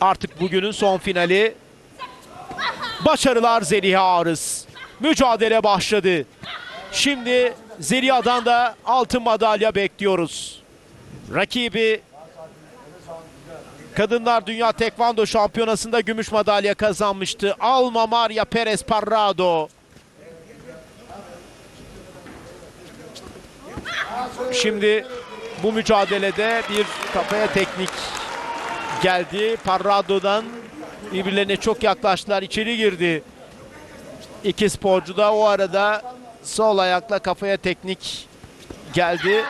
Artık bugünün son finali. Başarılar Zeliha Arız. Mücadele başladı. Şimdi Zeliha'dan da altın madalya bekliyoruz. Rakibi Kadınlar Dünya Tekvando Şampiyonası'nda gümüş madalya kazanmıştı. Alma Maria Perez Parrado. Şimdi bu mücadelede bir kafaya teknik geldi. Parrado'dan birbirlerine çok yaklaştılar. İçeri girdi. İki sporcu da o arada sol ayakla kafaya teknik geldi.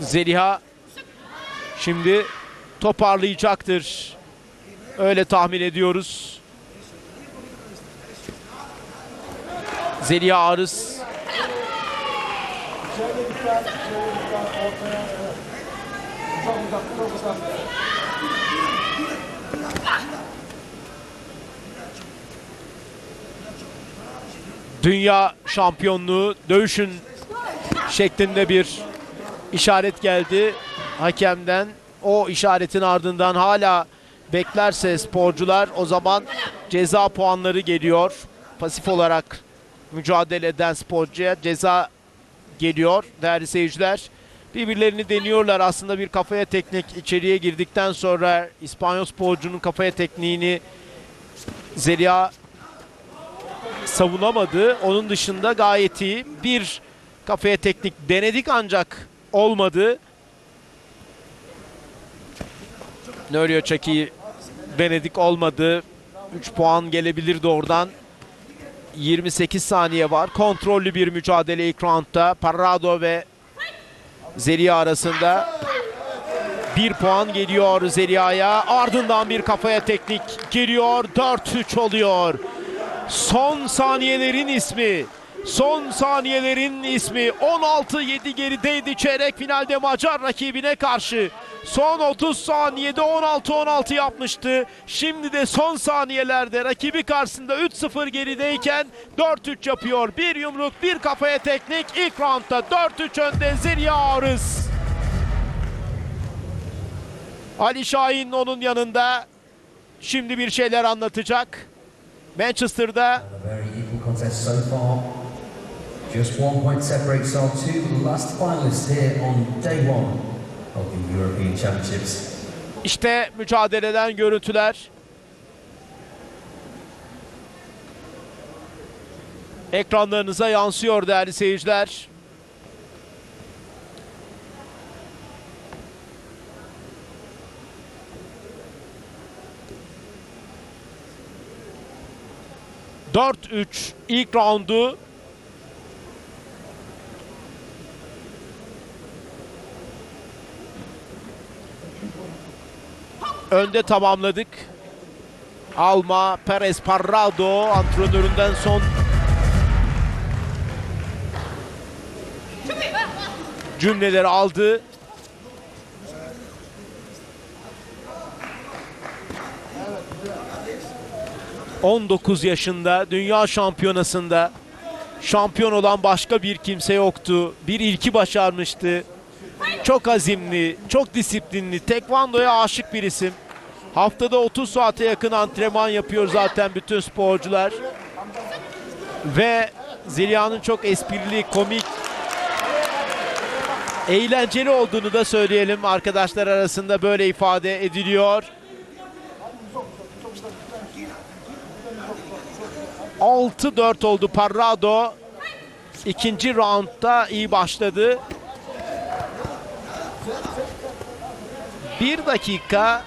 Zeliha şimdi toparlayacaktır. Öyle tahmin ediyoruz. Zeliha Arız dünya şampiyonluğu dövüşün şeklinde bir işaret geldi hakemden. O işaretin ardından hala beklerse sporcular o zaman ceza puanları geliyor. Pasif olarak mücadele eden sporcuya ceza geliyor değerli seyirciler. Birbirlerini deniyorlar aslında bir kafaya teknik içeriye girdikten sonra İspanyol sporcunun kafaya tekniğini Zeliha savunamadı. Onun dışında gayet iyi. Bir kafaya teknik denedik ancak olmadı. Nörio Çaki denedik olmadı. 3 puan gelebilirdi oradan. 28 saniye var. Kontrollü bir mücadele ilk roundda. Parrado ve Zeliha arasında. Bir puan geliyor Zeliha'ya. Ardından bir kafaya teknik geliyor. 4-3 oluyor. Son saniyelerin ismi. Son saniyelerin ismi 16-7 gerideydi çeyrek finalde Macar rakibine karşı. Son 30 saniyede 16-16 yapmıştı. Şimdi de son saniyelerde rakibi karşısında 3-0 gerideyken 4-3 yapıyor. Bir yumruk bir kafaya teknik ilk roundda 4-3 önde Zeliha Arız. Ali Şahin onun yanında şimdi bir şeyler anlatacak. Manchester'da Just one point separates our two last finalists here on day one of the European Championships. İşte mücadeleden görüntüler. Ekranlarınıza yansıyor değerli seyirciler. Dört üç ilk roundu önde tamamladık. Alma Perez Parrado antrenöründen son cümleleri aldı. ...19 yaşında dünya şampiyonasında... ...şampiyon olan başka bir kimse yoktu. Bir ilki başarmıştı. Çok azimli, çok disiplinli, tekvandoya aşık bir isim. Haftada 30 saate yakın antrenman yapıyor zaten bütün sporcular. Ve Zeliha'nın çok esprili, komik, eğlenceli olduğunu da söyleyelim. Arkadaşlar arasında böyle ifade ediliyor. Altı dört oldu Parrado. İkinci roundda iyi başladı. 1 dakika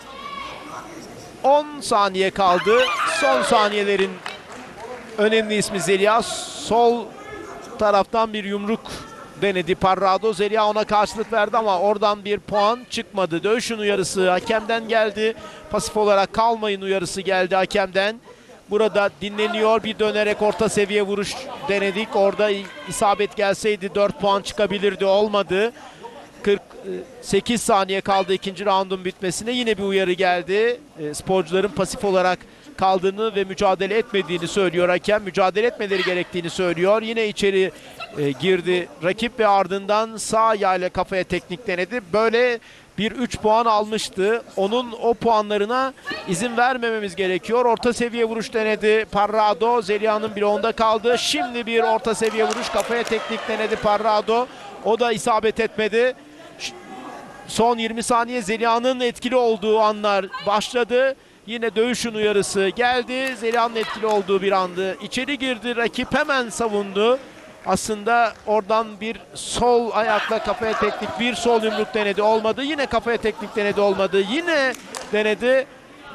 10 saniye kaldı. Son saniyelerin önemli ismi Zeliha. Sol taraftan bir yumruk denedi Parrado. Zeliha ona karşılık verdi ama oradan bir puan çıkmadı. Dövüşün uyarısı hakemden geldi. Pasif olarak kalmayın uyarısı geldi hakemden. Burada dinleniyor. Bir dönerek orta seviye vuruş denedik. Orada isabet gelseydi 4 puan çıkabilirdi. Olmadı. 40 8 saniye kaldı ikinci raundun bitmesine. Yine bir uyarı geldi. E, sporcuların pasif olarak kaldığını ve mücadele etmediğini söylüyor hakem. Mücadele etmeleri gerektiğini söylüyor. Yine içeri e, girdi rakip ve ardından sağ ayağıyla kafaya teknik denedi. Böyle bir 3 puan almıştı. Onun o puanlarına izin vermememiz gerekiyor. Orta seviye vuruş denedi Parrado. Zeliha'nın bloğunda kaldı. Şimdi bir orta seviye vuruş kafaya teknik denedi Parrado. O da isabet etmedi. Son 20 saniye Zeliha'nın etkili olduğu anlar başladı. Yine dövüşün uyarısı geldi. Zeliha'nın etkili olduğu bir andı. İçeri girdi. Rakip hemen savundu. Aslında oradan bir sol ayakla kafaya teknik bir sol yumruk denedi olmadı. Yine kafaya teknik denedi olmadı. Yine denedi.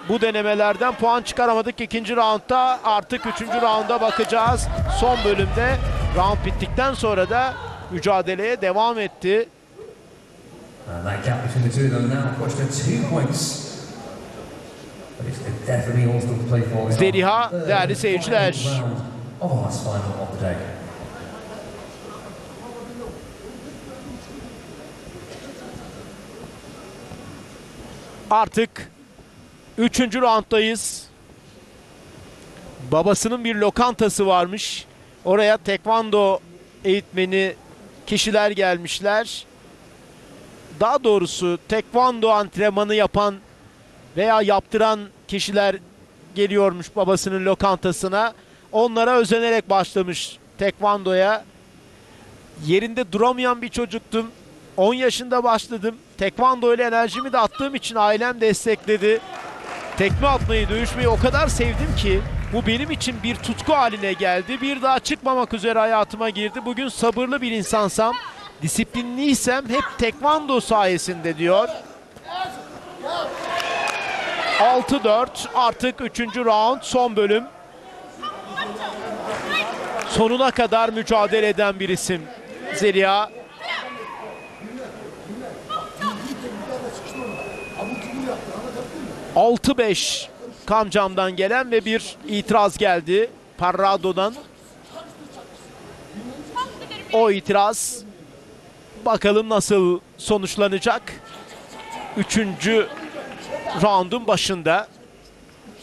Bu denemelerden puan çıkaramadık ikinci roundda. Artık üçüncü rounda bakacağız. Son bölümde round bittikten sonra da mücadeleye devam etti. And that gap between the two of them now pushed to two points. Zeliha, değerli seyirciler. Artık 3. rounddayız. Babasının bir lokantası varmış. Oraya tekvando eğitmeni kişiler gelmişler. Daha doğrusu tekvando antrenmanı yapan veya yaptıran kişiler geliyormuş babasının lokantasına. Onlara özenerek başlamış tekvandoya. Yerinde duramayan bir çocuktum. 10 yaşında başladım. Tekvando ile enerjimi de attığım için ailem destekledi. Tekme atmayı, dövüşmeyi o kadar sevdim ki bu benim için bir tutku haline geldi. Bir daha çıkmamak üzere hayatıma girdi. Bugün sabırlı bir insansam, disiplinliysem hep tekvando sayesinde diyor. 6-4 artık 3. round son bölüm. Sonuna kadar mücadele eden bir isim Zeliha. Altı beş Kamcam'dan gelen ve bir itiraz geldi Parrado'dan. O itiraz bakalım nasıl sonuçlanacak. Üçüncü roundun başında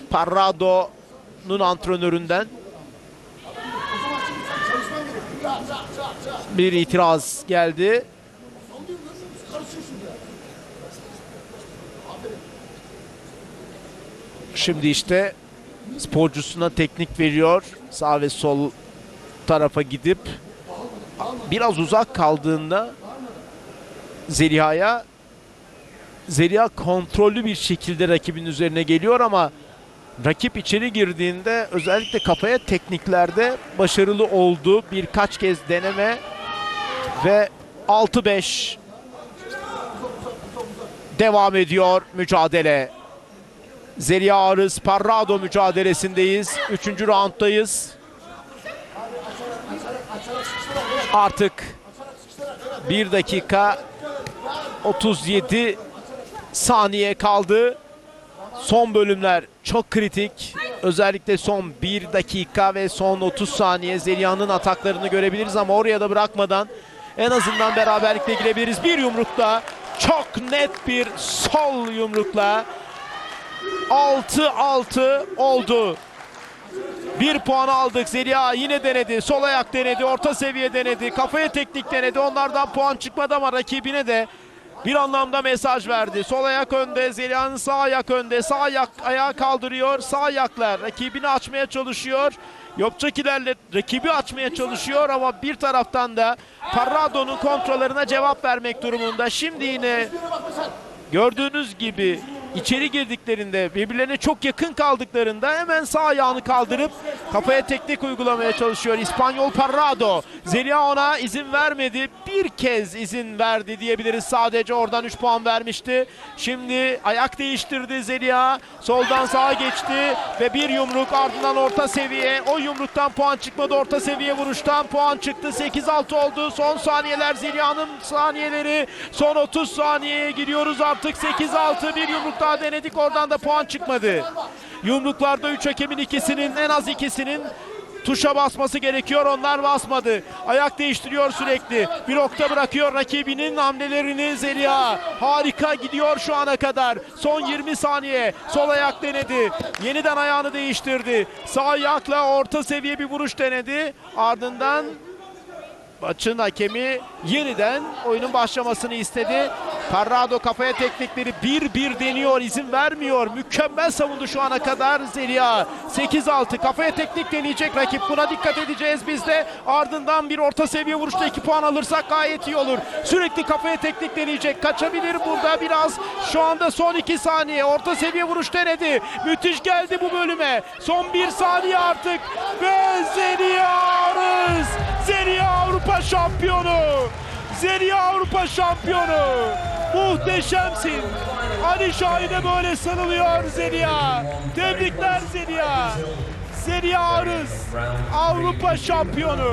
Parrado'nun antrenöründen bir itiraz geldi. Şimdi işte sporcusuna teknik veriyor. Sağ ve sol tarafa gidip biraz uzak kaldığında Zeliha'ya Zeliha kontrollü bir şekilde rakibin üzerine geliyor ama rakip içeri girdiğinde özellikle kafaya tekniklerde başarılı oldu. Birkaç kez deneme ve 6-5 devam ediyor mücadele. Zeliha Arız Parrado mücadelesindeyiz. Üçüncü rounddayız. Artık 1 dakika 37 saniye kaldı. Son bölümler çok kritik. Özellikle son 1 dakika ve son 30 saniye Zeliha'nın ataklarını görebiliriz ama oraya da bırakmadan en azından beraberlikle girebiliriz. Bir yumrukla çok net bir sol yumrukla 6-6 oldu. Bir puan aldık. Zeliha yine denedi. Sol ayak denedi. Orta seviye denedi. Kafaya teknik denedi. Onlardan puan çıkmadı ama rakibine de bir anlamda mesaj verdi. Sol ayak önde. Zeliha'nın sağ ayak önde. Sağ ayak ayağı kaldırıyor. Sağ ayakla rakibini açmaya çalışıyor. Yopçakilerle rakibi açmaya çalışıyor ama bir taraftan da Parrado'nun kontrollerine cevap vermek durumunda. Şimdi yine Gördüğünüz gibi içeri girdiklerinde birbirlerine çok yakın kaldıklarında hemen sağ ayağını kaldırıp kafaya teknik uygulamaya çalışıyor İspanyol Parrado. Zeliha ona izin vermedi. Bir kez izin verdi diyebiliriz. Sadece oradan 3 puan vermişti. Şimdi ayak değiştirdi Zeliha. Soldan sağa geçti ve bir yumruk ardından orta seviye. O yumruktan puan çıkmadı. Orta seviye vuruştan puan çıktı. 8-6 oldu. Son saniyeler Zeliha'nın saniyeleri. Son 30 saniyeye giriyoruz artık. 8-6 bir yumruk daha denedik. Oradan da puan çıkmadı. Yumruklarda 3 hakemin ikisinin en az ikisinin tuşa basması gerekiyor. Onlar basmadı. Ayak değiştiriyor sürekli. Blokta bırakıyor rakibinin hamlelerini Zeliha. Harika gidiyor şu ana kadar. Son 20 saniye. Sol ayak denedi. Yeniden ayağını değiştirdi. Sağ ayakla orta seviye bir vuruş denedi. Ardından Maçın hakemi yeniden oyunun başlamasını istedi. Parrado kafaya teknikleri bir bir deniyor, izin vermiyor. Mükemmel savundu şu ana kadar Zeliha. 8-6 kafaya teknik deneyecek rakip. Buna dikkat edeceğiz biz de. Ardından bir orta seviye vuruşta 2 puan alırsak gayet iyi olur. Sürekli kafaya teknik deneyecek. Kaçabilir burada biraz. Şu anda son 2 saniye. Orta seviye vuruş denedi. Müthiş geldi bu bölüme. Son 1 saniye artık. Ve Zeliha Arız. Zeliha Avrupa şampiyonu. Zeliha Avrupa şampiyonu. Muhteşemsin. Ali Şahin'e böyle sarılıyor Zeliha. Tebrikler Zeliha. Zeliha Arız. Avrupa şampiyonu.